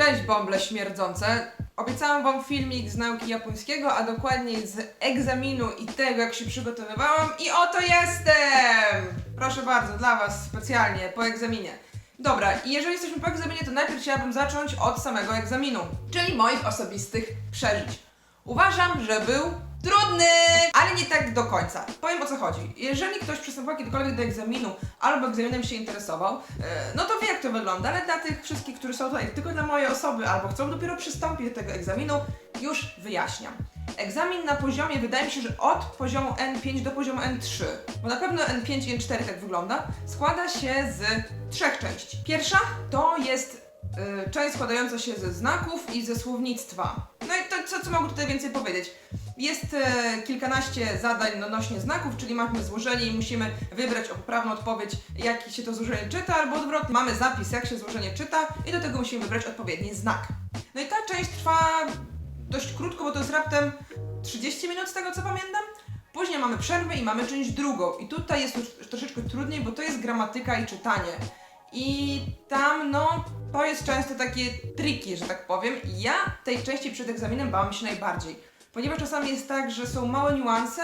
Cześć bąble śmierdzące. Obiecałam wam filmik z nauki japońskiego, a dokładniej z egzaminu i tego, jak się przygotowywałam. I oto jestem! Proszę bardzo, dla was specjalnie, po egzaminie. Dobra, i jeżeli jesteśmy po egzaminie, to najpierw chciałabym zacząć od samego egzaminu, czyli moich osobistych przeżyć. Uważam, że był trudny, ale nie tak do końca. Powiem o co chodzi. Jeżeli ktoś przystępował kiedykolwiek do egzaminu albo egzaminem się interesował, e, no to wie jak to wygląda, ale dla tych wszystkich, którzy są tutaj tylko dla mojej osoby albo chcą dopiero przystąpić do tego egzaminu, już wyjaśniam. Egzamin na poziomie, wydaje mi się, że od poziomu N5 do poziomu N3, bo na pewno N5 i N4 tak wygląda, składa się z trzech części. Pierwsza to jest y, część składająca się ze znaków i ze słownictwa. No i to, co, co mogę tutaj więcej powiedzieć? Jest e, kilkanaście zadań odnośnie znaków, czyli mamy złożenie i musimy wybrać poprawną odpowiedź, jak się to złożenie czyta, albo odwrotnie. Mamy zapis, jak się złożenie czyta i do tego musimy wybrać odpowiedni znak. No i ta część trwa dość krótko, bo to jest raptem 30 minut z tego co pamiętam. Później mamy przerwę i mamy część drugą. I tutaj jest już troszeczkę trudniej, bo to jest gramatyka i czytanie. I tam, no, to jest często takie triki, że tak powiem. Ja tej części przed egzaminem bałam się najbardziej. Ponieważ czasami jest tak, że są małe niuanse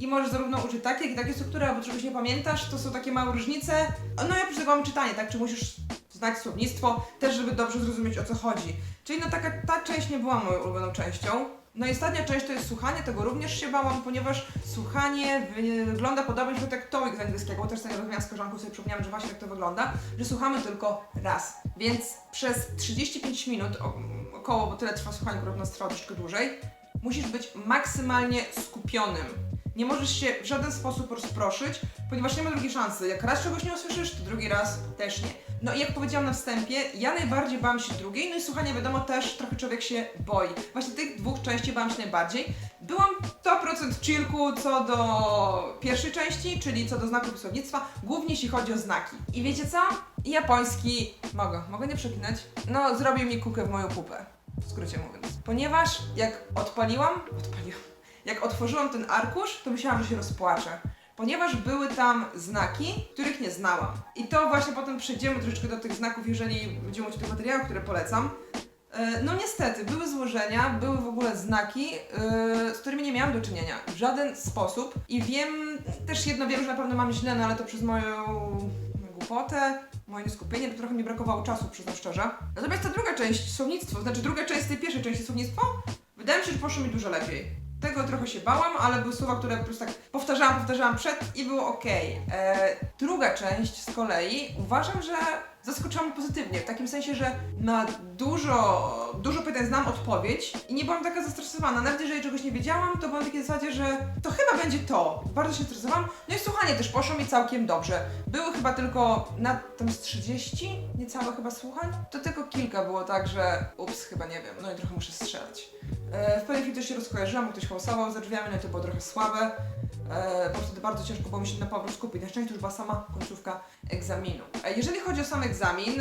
i możesz zarówno uczyć takie, jak i takie struktury, albo czegoś nie pamiętasz, to są takie małe różnice. No oprócz tego mamy czytanie, tak? Czy musisz znać słownictwo, też żeby dobrze zrozumieć o co chodzi. Czyli no taka, ta część nie była moją ulubioną częścią. No i ostatnia część to jest słuchanie, tego również się bałam, ponieważ słuchanie wy- wygląda podobnie jak TOEIC z angielskiego, też sobie rozmawiałam z koleżanką, sobie przypomniałam, że właśnie tak to wygląda, że słuchamy tylko raz. Więc przez 35 minut około, bo tyle trwa słuchanie, nas trwa troszeczkę dłużej, musisz być maksymalnie skupionym. Nie możesz się w żaden sposób rozproszyć, ponieważ nie ma drugiej szansy. Jak raz czegoś nie usłyszysz, to drugi raz też nie. No i jak powiedziałam na wstępie, ja najbardziej bałam się drugiej, no i słuchanie wiadomo też trochę człowiek się boi. Właśnie tych dwóch części bałam się najbardziej. Byłam 100% chillku co do pierwszej części, czyli co do znaków słownictwa, głównie jeśli chodzi o znaki. I wiecie co? Japoński, mogę, mogę nie przeklinać, no zrobił mi kukę w moją pupę, w skrócie mówiąc. Ponieważ jak odpaliłam, odpaliłam, jak otworzyłam ten arkusz, to myślałam, że się rozpłaczę. Ponieważ były tam znaki, których nie znałam. I to właśnie potem przejdziemy troszeczkę do tych znaków, jeżeli będziemy mówić o tych materiałach, które polecam. E, No niestety, były złożenia, były w ogóle znaki, yy, z którymi nie miałam do czynienia w żaden sposób. I wiem, też jedno wiem, że na pewno mam źle, no ale to przez moją głupotę, moje nieskupienie, bo trochę mi brakowało czasu, przyznam szczerze. Natomiast ta druga część, słownictwo, znaczy druga część tej pierwszej części słownictwo, wydaje mi się, że poszło mi dużo lepiej. Tego trochę się bałam, ale były słowa, które po prostu tak powtarzałam, powtarzałam przed i było ok. E, druga część z kolei uważam, że zaskoczyła mnie pozytywnie, w takim sensie, że na dużo, dużo pytań znam odpowiedź i nie byłam taka zestresowana. Nawet jeżeli czegoś nie wiedziałam, to byłam w takiej zasadzie, że to chyba będzie to. Bardzo się stresowałam. No i słuchanie też poszło mi całkiem dobrze. Były chyba tylko na tam z 30, niecałe chyba słuchań. To tylko kilka było tak, że ups, chyba nie wiem, no i trochę muszę strzelać. E, w pewnej chwili też się rozkojarzyłam, ktoś hałasował za drzwiami, no i to było trochę słabe. E, bo wtedy bardzo ciężko było mi się na powrót skupić. Na szczęście już była sama końcówka egzaminu. E, jeżeli chodzi o sam egzamin,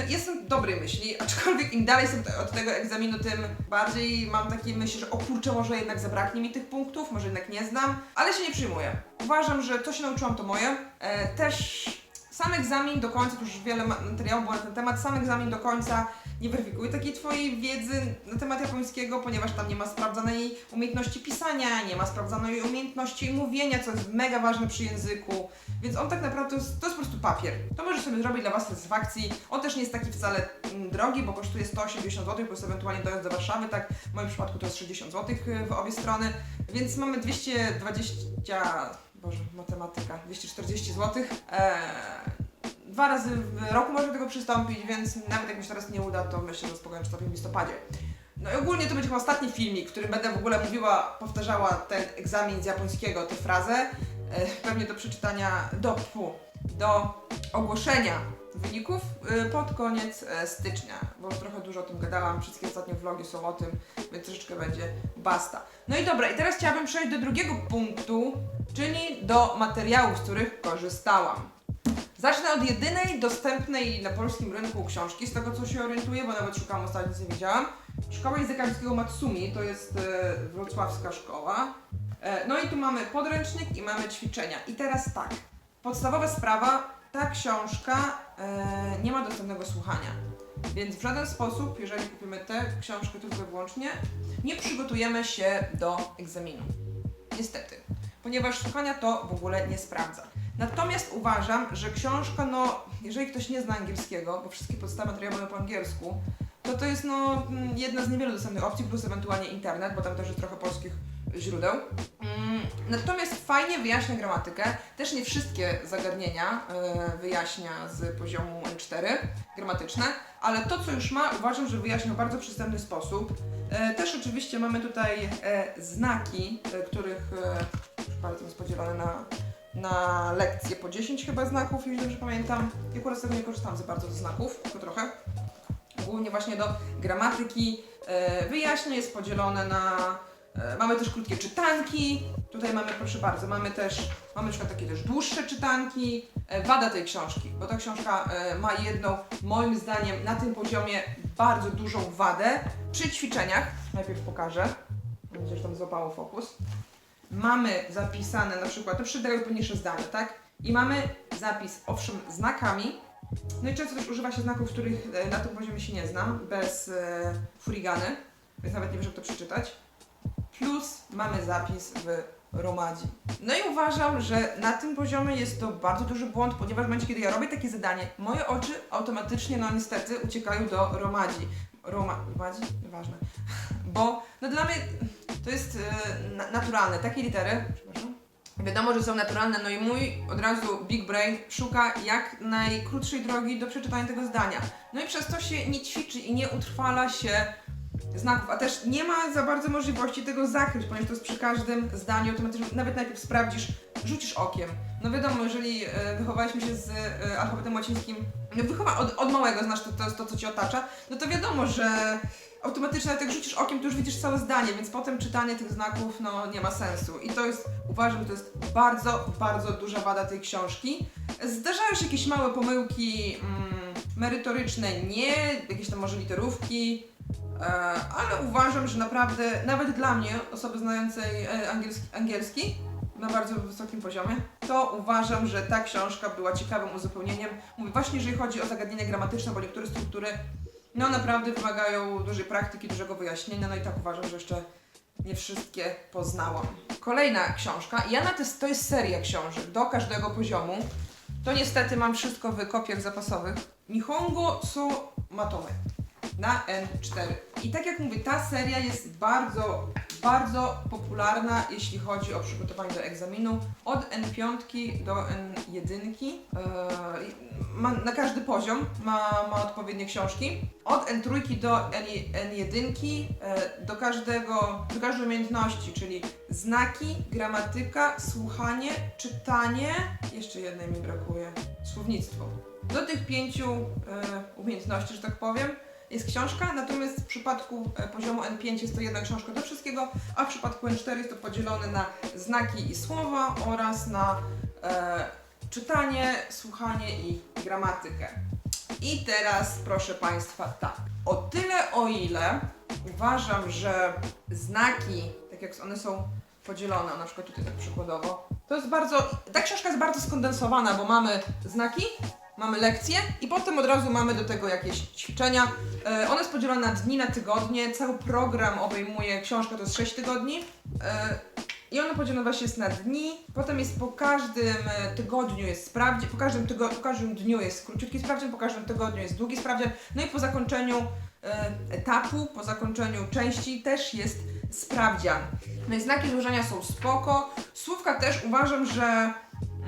jestem dobrej myśli, aczkolwiek im dalej jestem te- od tego egzaminu, tym bardziej mam takie myśli, że o kurczę, może jednak zabraknie mi tych punktów, może jednak nie znam, ale się nie przyjmuję. Uważam, że to się nauczyłam, to moje. E, też sam egzamin do końca, tu już wiele ma- materiałów było na ten temat, sam egzamin do końca nie weryfikuje takiej Twojej wiedzy na temat japońskiego, ponieważ tam nie ma sprawdzanej umiejętności pisania, nie ma sprawdzanej umiejętności mówienia, co jest mega ważne przy języku, więc on tak naprawdę to jest, to jest po prostu papier. To możesz sobie zrobić dla Was satysfakcji. On też nie jest taki wcale mm, drogi, bo kosztuje 180 zł, plus ewentualnie dojazd do Warszawy, tak w moim przypadku to jest 60 zł w obie strony, więc mamy 220, boże, matematyka, 240 zł. Eee, dwa razy w roku można do tego przystąpić, więc nawet jak mi się teraz nie uda, to myślę, że spokojnie przystąpię w listopadzie. No i ogólnie to będzie chyba ostatni filmik, w którym będę w ogóle mówiła, powtarzała ten egzamin z japońskiego, tę frazę, e, pewnie do przeczytania, do, pu, do ogłoszenia wyników e, pod koniec e, stycznia, bo trochę dużo o tym gadałam, wszystkie ostatnie vlogi są o tym, więc troszeczkę będzie basta. No i dobra, i teraz chciałabym przejść do drugiego punktu, czyli do materiałów, z których korzystałam. Zacznę od jedynej dostępnej na polskim rynku książki, z tego co się orientuję, bo nawet szukałam ostatnio, nic nie wiedziałam. Szkoła Języka Angielskiego Matsumi, to jest e, wrocławska szkoła. E, no i tu mamy podręcznik i mamy ćwiczenia. I teraz tak, podstawowa sprawa, ta książka e, nie ma dostępnego słuchania. Więc w żaden sposób, jeżeli kupimy tę książkę tylko wyłącznie, nie przygotujemy się do egzaminu. Niestety. Ponieważ szukania to w ogóle nie sprawdza. Natomiast uważam, że książka, no, jeżeli ktoś nie zna angielskiego, bo wszystkie podstawy materiały mają po angielsku, to to jest no, mm, jedna z niewielu dostępnych opcji, plus ewentualnie internet, bo tam też jest trochę polskich źródeł. Mm, Natomiast fajnie wyjaśnia gramatykę. Też nie wszystkie zagadnienia e, wyjaśnia z poziomu N4 gramatyczne, ale to, co już ma, uważam, że wyjaśnia w bardzo przystępny sposób. E, Też oczywiście mamy tutaj e, znaki, których bardzo jest podzielone na, na lekcje po 10 chyba znaków, jeśli dobrze pamiętam. Ja akurat tego nie korzystam za bardzo ze znaków, tylko trochę. Głównie właśnie do gramatyki e, wyjaśnień jest podzielone na E, Mamy też krótkie czytanki. Tutaj mamy, proszę bardzo, mamy też, mamy na takie też dłuższe czytanki. E, Wada tej książki, bo ta książka ma jedną, moim zdaniem, na tym poziomie bardzo dużą wadę. Przy ćwiczeniach, najpierw pokażę, gdzieś tam złapało fokus. Mamy zapisane na przykład, to przydają pewniejsze zdania, tak? I mamy zapis, owszem, znakami. No i często też używa się znaków, których e, na tym poziomie się nie znam, bez e, furigany, więc nawet nie wiem, jak to przeczytać plus mamy zapis w Romadzi. No i uważam, że na tym poziomie jest to bardzo duży błąd, ponieważ w momencie, kiedy ja robię takie zadanie, moje oczy automatycznie, no niestety, uciekają do Romadzi. Roma... Romadzi? Nieważne. Bo, no dla mnie to jest na- naturalne. Takie litery, wiadomo, że są naturalne, no i mój od razu Big Brain szuka jak najkrótszej drogi do przeczytania tego zdania. No i przez to się nie ćwiczy i nie utrwala się znaków, a też nie ma za bardzo możliwości tego zakryć, ponieważ to jest przy każdym zdaniu automatycznie, nawet najpierw sprawdzisz, rzucisz okiem. No wiadomo, jeżeli e, wychowaliśmy się z e, alfabetem łacińskim, no wychowa od, od małego znasz to, to to, co cię otacza, no to wiadomo, że automatycznie jak rzucisz okiem, to już widzisz całe zdanie, więc potem czytanie tych znaków, no nie ma sensu. I to jest, uważam, to jest bardzo, bardzo duża wada tej książki. Zdarzają się jakieś małe pomyłki mm, merytoryczne, nie, jakieś tam może literówki, E, ale uważam, że naprawdę, nawet dla mnie, osoby znającej e, angielski, angielski na bardzo wysokim poziomie, to uważam, że ta książka była ciekawym uzupełnieniem. Mówię, właśnie jeżeli chodzi o zagadnienia gramatyczne, bo niektóre struktury, no naprawdę wymagają dużej praktyki, dużego wyjaśnienia, no i tak uważam, że jeszcze nie wszystkie poznałam. Kolejna książka, ja na to, to jest seria książek do każdego poziomu. To niestety mam wszystko w kopiach zapasowych. Nihongo so Matome na N4. I tak jak mówię, ta seria jest bardzo, bardzo popularna, jeśli chodzi o przygotowanie do egzaminu. Od N5 do N1. Eee, ma, na każdy poziom ma, ma odpowiednie książki. Od N3 do N, N1 e, do każdego, do każdej umiejętności, czyli znaki, gramatyka, słuchanie, czytanie, jeszcze jednej mi brakuje, słownictwo. Do tych pięciu e, umiejętności, że tak powiem, jest książka, natomiast w przypadku e, poziomu N5 jest to jedna książka do wszystkiego, a w przypadku N4 jest to podzielone na znaki i słowa oraz na e, czytanie, słuchanie i gramatykę. I teraz proszę Państwa tak, o tyle o ile uważam, że znaki, tak jak one są podzielone, na przykład tutaj tak przykładowo, to jest bardzo, ta książka jest bardzo skondensowana, bo mamy znaki, mamy lekcje i potem od razu mamy do tego jakieś ćwiczenia. E, ona jest podzielona na dni, na tygodnie, cały program obejmuje, książka to jest 6 tygodni. E, i ona podzielona właśnie jest na dni, potem jest po każdym e, tygodniu jest sprawdzian, po każdym, tygo, po każdym dniu jest króciutki sprawdzian, po każdym tygodniu jest długi sprawdzian, no i po zakończeniu e, etapu, po zakończeniu części też jest sprawdzian. No i znaki złożenia są spoko, słówka też uważam, że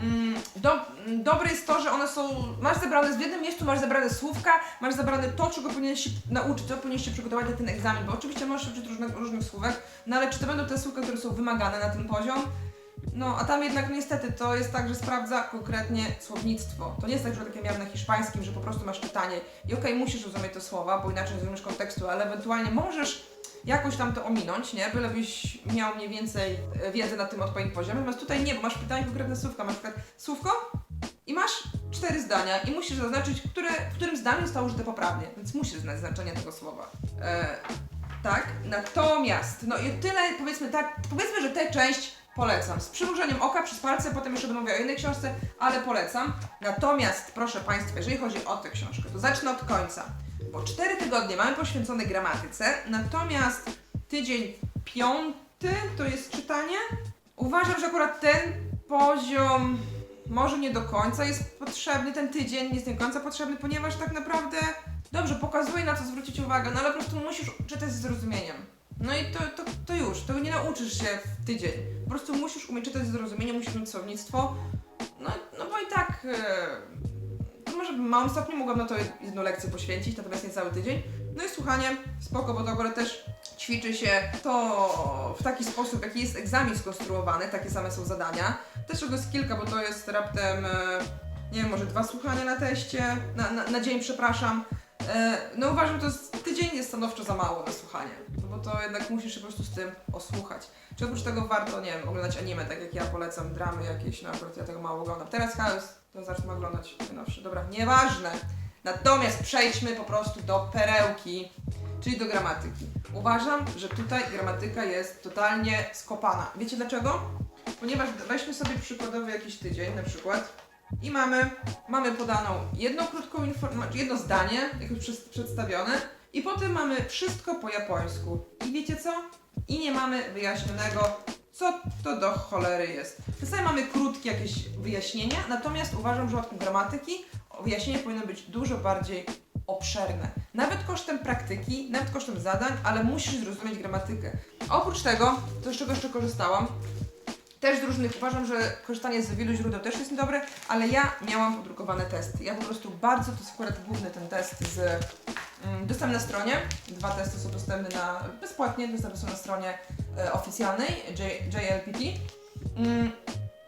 Mm, do, mm, dobre jest to, że one są. Masz zebrane w jednym miejscu, masz zebrane słówka, masz zebrane to, czego powinieneś się nauczyć, co powinieneś się przygotować na ten egzamin, bo oczywiście możesz uczyć różnych, różnych słówek, no ale czy to będą te słówka, które są wymagane na ten poziom? No, a tam jednak niestety to jest tak, że sprawdza konkretnie słownictwo. To nie jest tak, że tak jak miałem na hiszpańskim, że po prostu masz czytanie i okej, musisz rozumieć te słowa, bo inaczej nie rozumiesz kontekstu, ale ewentualnie możesz jakoś tam to ominąć, nie? Bylebyś miał mniej więcej e, wiedzy na tym odpowiednim poziomie. Natomiast tutaj nie, bo masz pytanie konkretne słówka. Masz przykład słówko i masz cztery zdania i musisz zaznaczyć, które, w którym zdaniu zostało użyte poprawnie, więc musisz znać znaczenie tego słowa. E, tak, natomiast, no i tyle, powiedzmy, tak, powiedzmy, że tę część polecam. Z przymrużeniem oka przez palce, potem jeszcze będę mówiła o innej książce, ale polecam. Natomiast, proszę Państwa, jeżeli chodzi o tę książkę, to zacznę od końca. Bo cztery tygodnie mamy poświęcone gramatyce, natomiast tydzień piąty to jest czytanie. Uważam, że akurat ten poziom może nie do końca jest potrzebny, ten tydzień jest nie do końca potrzebny, ponieważ tak naprawdę dobrze pokazuje na co zwrócić uwagę, no ale po prostu musisz czytać z zrozumieniem. No i to, to, to już, nie nauczysz się w tydzień. Po prostu musisz umieć czytać z zrozumieniem, musisz mieć słownictwo. No, no bo i tak, to może w małym stopniu mogłam na to jedną lekcję poświęcić, natomiast nie cały tydzień. No i słuchanie, spoko, bo to akurat też ćwiczy się to w taki sposób, jaki jest egzamin skonstruowany, takie same są zadania. Też tego jest kilka, bo to jest raptem, e, nie wiem, może dwa słuchania na teście, na, na, na dzień, przepraszam. E, No uważam, że to jest tydzień jest stanowczo za mało na słuchanie, no bo to jednak musisz się po prostu z tym osłuchać. Czy oprócz tego warto, nie wiem, oglądać anime, tak jak ja polecam dramy jakieś, no akurat ja tego mało oglądam. Teraz Chaos, to zacznę oglądać najnowszy. Dobra, nieważne. Natomiast przejdźmy po prostu do perełki, czyli do gramatyki. Uważam, że tutaj gramatyka jest totalnie skopana. Wiecie dlaczego? Ponieważ weźmy sobie przykładowy jakiś tydzień na przykład i mamy, mamy podaną jedną krótką informację, jedno zdanie, jak już przed- przedstawione i potem mamy wszystko po japońsku. I wiecie co? I nie mamy wyjaśnionego, co to do cholery jest. Czasami mamy krótkie jakieś wyjaśnienia, natomiast uważam, że w przypadku gramatyki wyjaśnienie powinno być dużo bardziej obszerne. Nawet kosztem praktyki, nawet kosztem zadań, ale musisz zrozumieć gramatykę. Oprócz tego, to z czego jeszcze korzystałam, też z różnych, uważam, że korzystanie z wielu źródeł też jest dobre, ale ja miałam podrukowane testy. Ja po prostu bardzo, to jest akurat główny ten test z mm, dostępny na stronie. Dwa testy są dostępne na, bezpłatnie, dostępne są na stronie e, oficjalnej J, JLPT. Mm,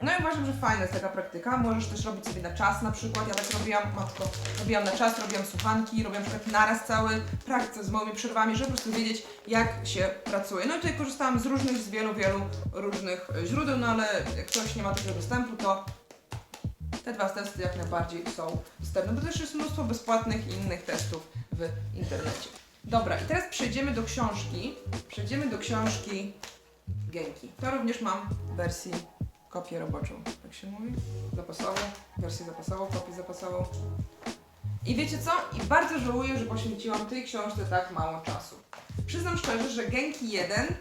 no i uważam, że fajna jest taka praktyka. Możesz też robić sobie na czas na przykład. Ja tak robiłam, matko, robiłam na czas, robiłam słuchanki, robiłam na przykład naraz cały praktyce z małymi przerwami, żeby po prostu wiedzieć, jak się pracuje. No i tutaj korzystałam z różnych, z wielu, wielu różnych e, źródeł, no ale jak ktoś nie ma takiego dostępu, to te dwa testy jak najbardziej są dostępne, bo też jest mnóstwo bezpłatnych i innych testów w internecie. Dobra, i teraz przejdziemy do książki. Przejdziemy do książki Genki. To również mam w wersji kopię roboczą, tak się mówi? Zapasową, wersję zapasową, kopię zapasową. I wiecie co? I bardzo żałuję, że poświęciłam tej książce tak mało czasu. Przyznam szczerze, że Genki 1, e,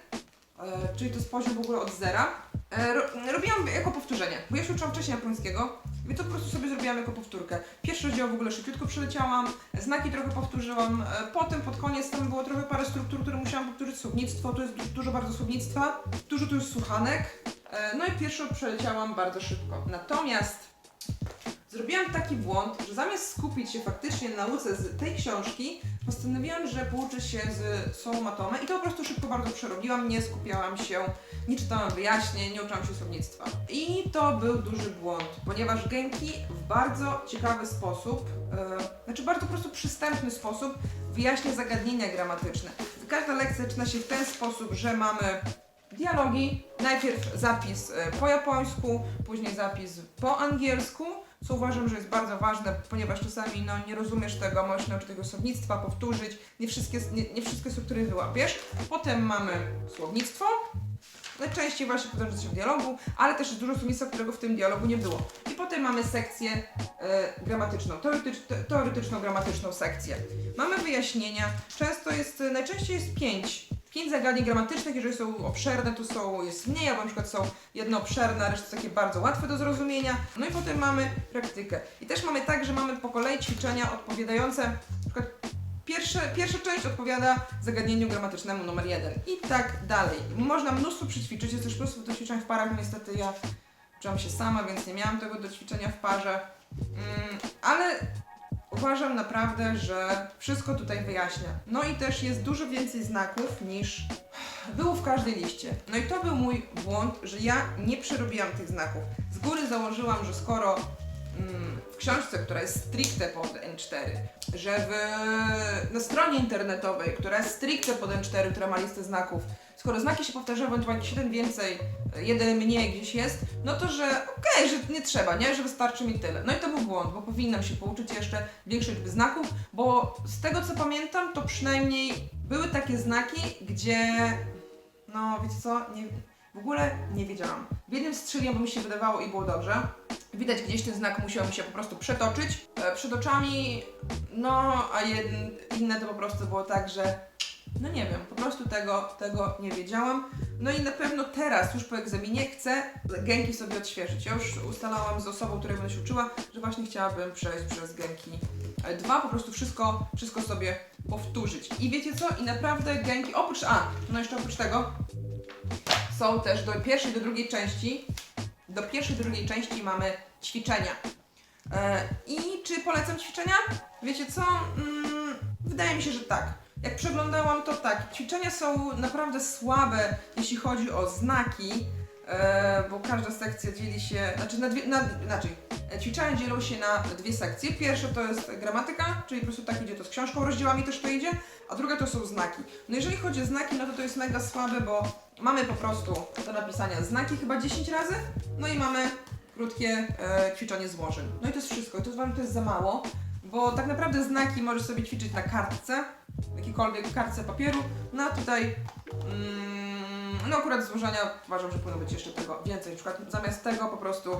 czyli to jest poziom w ogóle od zera, e, ro, robiłam jako powtórzenie, bo ja się uczyłam wcześniej japońskiego i to po prostu sobie zrobiłam jako powtórkę. Pierwszy rozdział w ogóle szybciutko przeleciałam, znaki trochę powtórzyłam, e, potem pod koniec tam było trochę parę struktur, które musiałam powtórzyć, słownictwo, to jest du- dużo bardzo słownictwa, dużo tu jest słuchanek, no i pierwszą przeleciałam bardzo szybko. Natomiast Zrobiłam taki błąd, że zamiast skupić się faktycznie na nauce z tej książki, postanowiłam, że pouczę się z Matomę i to po prostu szybko bardzo przerobiłam, nie skupiałam się, nie czytałam wyjaśnień, nie uczyłam się słownictwa. I to był duży błąd, ponieważ Genki w bardzo ciekawy sposób, e, znaczy bardzo po prostu przystępny sposób wyjaśnia zagadnienia gramatyczne. Każda lekcja zaczyna się w ten sposób, że mamy dialogi, najpierw zapis e, po japońsku, później zapis po angielsku, co uważam, że jest bardzo ważne, ponieważ czasami no, nie rozumiesz tego, możesz nauczyć tego słownictwa, powtórzyć, nie wszystkie, nie, nie wszystkie struktury wyłapiesz. Potem mamy słownictwo, najczęściej właśnie potem się w dialogu, ale też jest dużo słownictwa, którego w tym dialogu nie było. I potem mamy sekcję e, gramatyczną, teoretycz, te, teoretyczną, gramatyczną sekcję. Mamy wyjaśnienia, często jest, najczęściej jest pięć. Pięć zagadnień gramatycznych, jeżeli są obszerne, to są, jest mniej, albo na przykład są jedno obszerne, a reszta takie bardzo łatwe do zrozumienia. No i potem mamy praktykę. I też mamy tak, że mamy po kolei ćwiczenia odpowiadające, na przykład pierwsze, pierwsza część odpowiada zagadnieniu gramatycznemu numer jeden i tak dalej. Można mnóstwo przyćwiczyć, jest też mnóstwo do ćwiczeń w parach, niestety ja uczyłam się sama, więc nie miałam tego do ćwiczenia w parze, mm, ale uważam naprawdę, że wszystko tutaj wyjaśnia. No i też jest dużo więcej znaków niż było w każdej liście. No i to był mój błąd, że ja nie przerobiłam tych znaków. Z góry założyłam, że skoro mm, w książce, która jest stricte pod N4, że w, na stronie internetowej, która jest stricte pod N4, która ma listę znaków, skoro znaki się powtarzają, ewentualnie jakiś jeden więcej, jeden mniej gdzieś jest, no to że okej, że nie trzeba, nie? Że wystarczy mi tyle. No i to był błąd, bo powinnam się pouczyć jeszcze większej liczby znaków, bo z tego co pamiętam, to przynajmniej były takie znaki, gdzie no wiecie co, nie, W ogóle nie wiedziałam. W jednym strzeliłem, bo mi się wydawało i było dobrze. Widać gdzieś ten znak musiał mi się po prostu przetoczyć e, przed oczami, no a jedn, inne to po prostu było tak, że no nie wiem, po prostu tego, tego nie wiedziałam. No i na pewno teraz, już po egzaminie, chcę Genki sobie odświeżyć. Ja już ustalałam z osobą, której będę się uczyła, że właśnie chciałabym przejść przez Genki 2, po prostu wszystko, wszystko sobie powtórzyć. I wiecie co? I naprawdę Genki, oprócz, a, no jeszcze oprócz tego, są też do pierwszej, do drugiej części, do pierwszej, do drugiej części mamy ćwiczenia. E, I czy polecam ćwiczenia? Wiecie co? Mm, wydaje mi się, że tak. Jak przeglądałam, to tak. Ćwiczenia są naprawdę słabe, jeśli chodzi o znaki, e, bo każda sekcja dzieli się, znaczy, na dwie, na. E, Ćwiczenia dzielą się na dwie sekcje. Pierwsza to jest gramatyka, czyli po prostu tak idzie to z książką, rozdziałami też to idzie, a druga to są znaki. No jeżeli chodzi o znaki, no to to jest mega słabe, bo mamy po prostu do napisania znaki chyba 10 razy, no i mamy krótkie e, ćwiczenie złożeń. No i to jest wszystko. I to wam to jest za mało, bo tak naprawdę znaki możesz sobie ćwiczyć na kartce, jakiejkolwiek kartce papieru, no a tutaj mm, no akurat złożenia uważam, że powinno być jeszcze tego więcej. Na przykład zamiast tego po prostu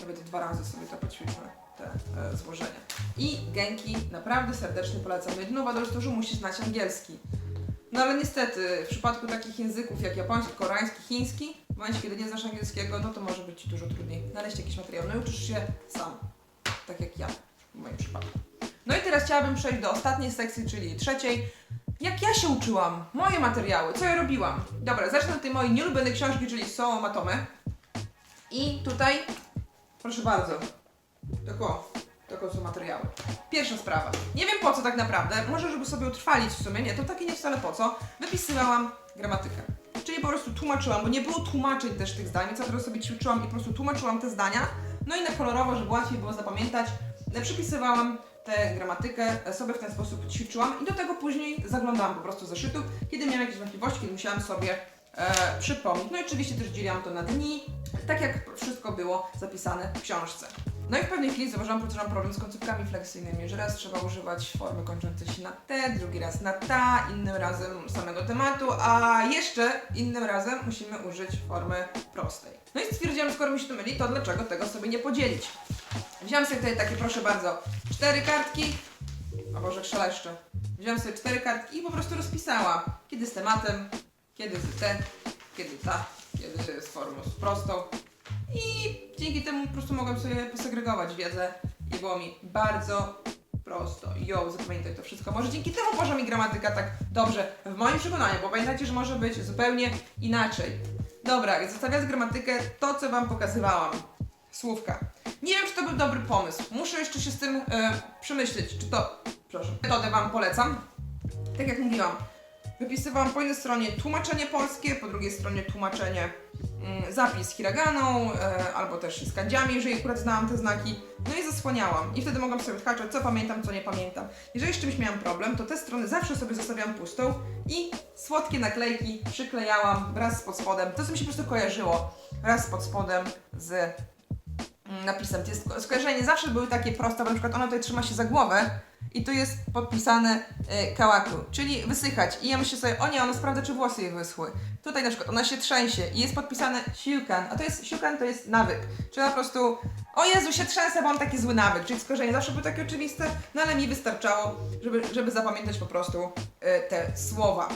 nawet dwa razy sobie to poćwiczmy, te e, złożenia. I Genki naprawdę serdecznie polecam. Jedyną wadą jest to, że musisz znać angielski. No ale niestety, w przypadku takich języków jak japoński, koreański, chiński, w momencie kiedy nie znasz angielskiego, no to może być Ci dużo trudniej znaleźć jakiś materiał. No i uczysz się sam, tak jak ja w moim przypadku. No i teraz chciałabym przejść do ostatniej sekcji, czyli trzeciej. Jak ja się uczyłam? Moje materiały, co ja robiłam? Dobra, zacznę od tej mojej nieulubionej książki, czyli Soło Matomy. I tutaj, proszę bardzo, tak o, takie są materiały. Pierwsza sprawa. Nie wiem po co tak naprawdę, może żeby sobie utrwalić w sumie, nie, to takie nie wcale po co. Wypisywałam gramatykę. Czyli po prostu tłumaczyłam, bo nie było tłumaczeń też tych zdań, więc ja teraz sobie ćwiczyłam i po prostu tłumaczyłam te zdania. No i na kolorowo, żeby łatwiej było zapamiętać, e, przypisywałam tę gramatykę, sobie w ten sposób ćwiczyłam i do tego później zaglądałam po prostu zeszytów, kiedy miałam jakieś wątpliwości, kiedy musiałam sobie e, przypomnieć. No i oczywiście też dzieliłam to na dni, tak jak wszystko było zapisane w książce. No i w pewnej chwili zauważyłam, że mam problem z końcówkami fleksyjnymi, że raz trzeba używać formy kończącej się na te, drugi raz na ta, innym razem samego tematu, a jeszcze innym razem musimy użyć formy prostej. No i stwierdziłam, skoro mi się to myli, to dlaczego tego sobie nie podzielić? Wziąłam sobie tutaj takie, proszę bardzo, cztery kartki, o Boże, szeleszcze. Wziąłam sobie cztery kartki i po prostu rozpisałam, kiedy z tematem, kiedy z ten, kiedy ta, kiedy z formą prostą. I dzięki temu po prostu mogłam sobie posegregować wiedzę i było mi bardzo prosto. Jo, zapamiętaj to wszystko. Może dzięki temu poszła mi gramatyka tak dobrze w moim przekonaniu, bo pamiętajcie, że może być zupełnie inaczej. Dobra, zostawiając gramatykę, to co Wam pokazywałam. Słówka. Nie wiem, czy to był dobry pomysł. Muszę jeszcze się z tym e, przemyśleć, czy to... Proszę. Metodę Wam polecam. Tak jak mówiłam, wypisywałam po jednej stronie tłumaczenie polskie, po drugiej stronie tłumaczenie mm, zapis hiraganą, e, albo też z kandziami, jeżeli akurat znałam te znaki. No i zasłaniałam. I wtedy mogłam sobie odhaczać, co pamiętam, co nie pamiętam. Jeżeli z czymś miałam problem, to te strony zawsze sobie zostawiałam pustą i słodkie naklejki przyklejałam wraz z pod spodem. To, co mi się po prostu kojarzyło wraz z pod spodem z napisem. Te sko- skojarzenia zawsze były takie proste, bo na przykład ona tutaj trzyma się za głowę i tu jest podpisane y, kałaku, czyli wysychać. I ja myślę sobie, o nie, ona sprawdza, czy włosy jej wyschły. Tutaj na przykład ona się trzęsie i jest podpisane siukan, a to jest siukan to jest nawyk. Czyli ona po prostu, o Jezu, się trzęsę, mam taki zły nawyk. Czyli skojarzenia zawsze były takie oczywiste, no ale mi wystarczało, żeby, żeby zapamiętać po prostu y, te słowa.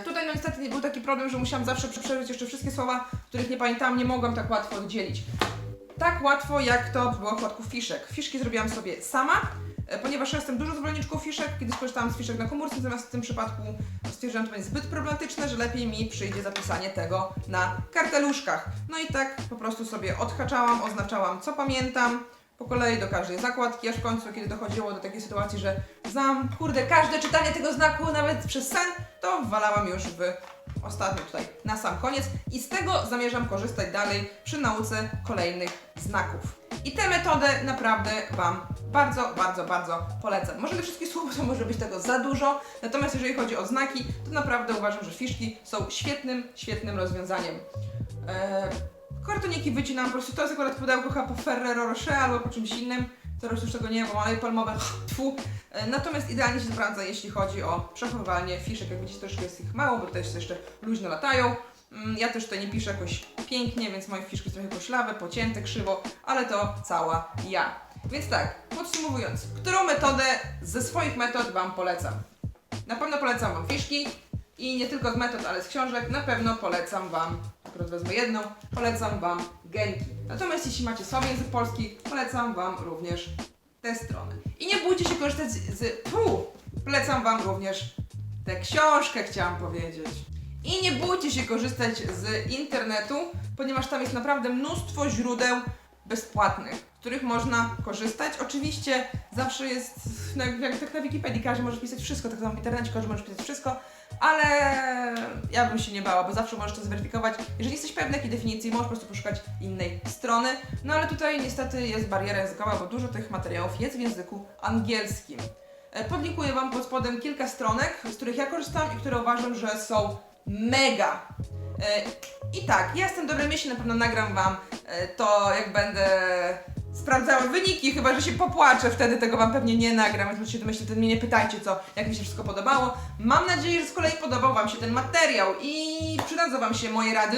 Y, tutaj no niestety nie był taki problem, że musiałam zawsze przeczytać jeszcze wszystkie słowa, których nie pamiętałam, nie mogłam tak łatwo oddzielić tak łatwo, jak to było w przypadku fiszek. Fiszki zrobiłam sobie sama, e, ponieważ ja jestem dużo zwolenniczką fiszek. Kiedy skorzystałam z fiszek na komórce, natomiast w tym przypadku stwierdziłam, że to będzie zbyt problematyczne, że lepiej mi przyjdzie zapisanie tego na karteluszkach. No i tak po prostu sobie odhaczałam, oznaczałam, co pamiętam. Po kolei do każdej zakładki, aż w końcu, kiedy dochodziło do takiej sytuacji, że znam, kurde, każde czytanie tego znaku, nawet przez sen, to wwalałam już w ostatnio tutaj na sam koniec i z tego zamierzam korzystać dalej przy nauce kolejnych znaków. I tę metodę naprawdę Wam bardzo, bardzo, bardzo polecam. Może tych wszystkich słów to może być tego za dużo, natomiast jeżeli chodzi o znaki, to naprawdę uważam, że fiszki są świetnym, świetnym rozwiązaniem. Eee, kartoniki wycinam, po prostu to jest akurat pudełko chyba po Ferrero Rocher albo po czymś innym. Teraz już tego nie mam, ale palmowe, tfu. E, Natomiast idealnie się sprawdza, jeśli chodzi o przechowywanie fiszek. Jak widzicie, troszkę jest ich mało, bo też jeszcze luźno latają. Mm, Ja też tutaj nie piszę jakoś pięknie, więc moje fiszki trochę poślawe, pocięte, krzywo, ale to cała ja. Więc tak, podsumowując, którą metodę ze swoich metod Wam polecam? Na pewno polecam Wam fiszki i nie tylko z metod, ale z książek. Na pewno polecam Wam, akurat wezmę jedną, polecam Wam genki. Natomiast jeśli macie słaby język polski, polecam Wam również tę stronę. I nie bójcie się korzystać z... z pu, polecam Wam również tę książkę, chciałam powiedzieć. I nie bójcie się korzystać z internetu, ponieważ tam jest naprawdę mnóstwo źródeł bezpłatnych, z których można korzystać. Oczywiście zawsze jest, no jak, jak tak na Wikipedii każdy może pisać wszystko, tak samo w internecie każdy może pisać wszystko, ale ja bym się nie bała, bo zawsze możesz to zweryfikować. Jeżeli jesteś pewny jakiej definicji, możesz po prostu poszukać innej strony. No ale tutaj niestety jest bariera językowa, bo dużo tych materiałów jest w języku angielskim. E, Podlinkuję Wam pod spodem kilka stronek, z których ja korzystam i które uważam, że są mega. E, I tak, ja jestem dobrej myśli, na pewno nagram Wam e, to, jak będę sprawdzała wyniki, chyba że się popłaczę, wtedy tego Wam pewnie nie nagram, więc się domyślcie, to mnie nie pytajcie, co, jak mi się wszystko podobało. Mam nadzieję, że z kolei podobał Wam się ten materiał i przydadzą Wam się moje rady.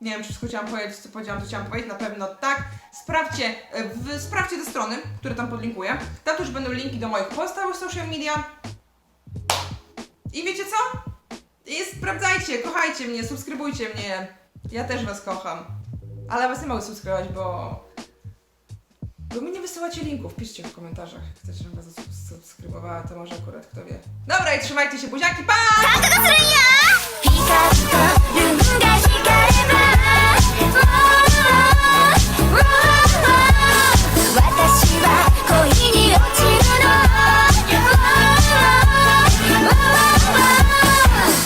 Nie wiem, czy wszystko chciałam powiedzieć, co powiedziałam, co chciałam powiedzieć, na pewno tak. Sprawdźcie, e, w, sprawdźcie te strony, które tam podlinkuję. Tam też będą linki do moich pozostałych social media. I wiecie co? I sprawdzajcie, kochajcie mnie, subskrybujcie mnie. Ja też was kocham. Ale was nie mogę subskrybować, bo... Bo mi nie wysyłacie linków. Piszcie w komentarzach, jak chcecie, żebym was subskrybowała, to może akurat kto wie. Dobra i trzymajcie się, buziaki, pa! ピカピカ